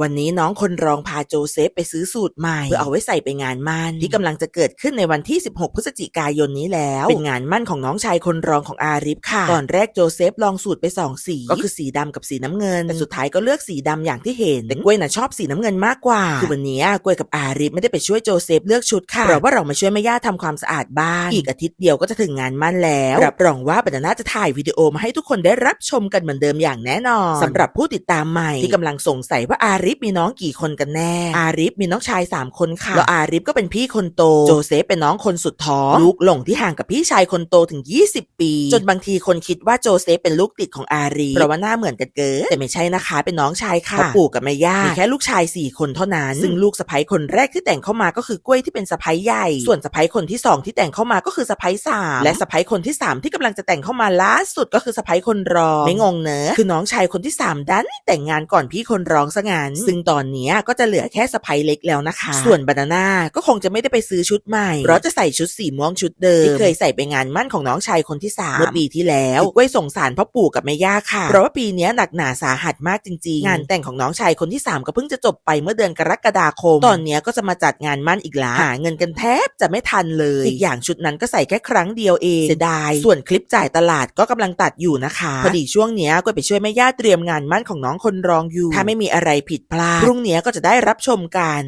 วันนี้น้องคนรองพาโจเซฟไปซื้อสูตรใหม่เพื่อเอาไว้ใส่ไปงานมั่นที่กำลังจะเกิดขึ้นในวันที่ 16 พฤศจิกายนนี้แล้ว เป็นงานมั่นของน้องชายคนรองของอาริฟค่ะตอนแรกโจเซฟลองสูตรไปสองสี ก็คือสีดำกับสีน้ำเงิน แต่สุดท้ายก็เลือกสีดำอย่างที่เห็นแต่กล้วยน่ะชอบสีน้ำเงินมากกว่าคือวันนี้กล้วยกับอาริฟไม่ได้ไปช่วยโจเซฟเลือกชุดค่ะเพราะว่าเรามาช่วยแม่ย่าทำความสะอาดบ้านอีกอาทิตย์เดียวก็จะถึงงานมั่นแล้วรับรองว่าบรรณาจะถ่ายวิดีโอมาให้ทุกคนได้รับชมกันเหมือนเดิมอย่างแน่นอนสำหรับผู้ติดตามใหม่ที่กำลังสงสัยว่าอาริฟมีน้องกี่คนกันแน่ อาริฟมีน้องชาย 3 คนค่ะ แล้วอาริฟก็เป็นพี่คนโต โจเซฟเป็นน้องคนสุดท้อง ลูกหลงที่ห่างกับพี่ชายคนโตถึง 20 ปี จนบางทีคนคิดว่าโจเซฟเป็นลูกติดของอาริฟเพราะว่าหน้าเหมือนกันเกินแต่ไม่ใช่นะคะ เป็นน้องชายค่ะเพราะปู่กับแม่ย่ามีแค่ลูกชาย 4 คนเท่านั้น ซึ่งลูกสะใภ้คนแรกที่แต่งเข้ามาก็คือกล้วยที่เป็นสะใภ้ใหญ่ ส่วนสะใภ้คนที่สองที่แต่งเข้ามาก็คือสะใภ้สามและสะใภ้คนที่สามที่กำลังจะแต่งเข้ามาล่าสุดก็คือสะใภ้คนรองไม่งงเนอะคือน้องชายคนที่สามดันแต่งงานก่อนพี่คนรองซะงั้นซึ่งตอนเนี้ยก็จะเหลือแค่สะใภ้เล็กแล้วนะคะ ส่วนบานาน่าก็คงจะไม่ได้ไปซื้อชุดใหม่เพราะจะใส่ชุดสีม่วงชุดเดิมที่เคยใส่ไปงานมั่นของน้องชายคนที่สามเมื่อปีที่แล้วกล้วยสงสารพ่อปู่กับแม่ย่าค่ะ เพราะว่าปีเนี้ยหนักหนาสาหัสมากจริงๆ งานแต่งของน้องชายคนที่สามก็เพิ่งจะจบไปเมื่อเดือนกรกฎาคม ตอนเนี้ยก็จะมาจัดงานมั่นอีกแล้วหาเงินกันแทบจะไม่ทันเลย อีกอย่างชุดนั้นก็ใส่แค่ครั้งเดียวเองเสียดาย ส่วนคลิปจ่ายตลาดก็กำลังตัดอยู่นะคะ พอดีช่วงเนี้ยก็ไปช่วยแม่ย่าเตรียมงานมั่นของน้องคนรองอยู่ ถ้าไม่มีอะไรผิดพลาดพรุ่งนี้ก็จะได้รับชมกัน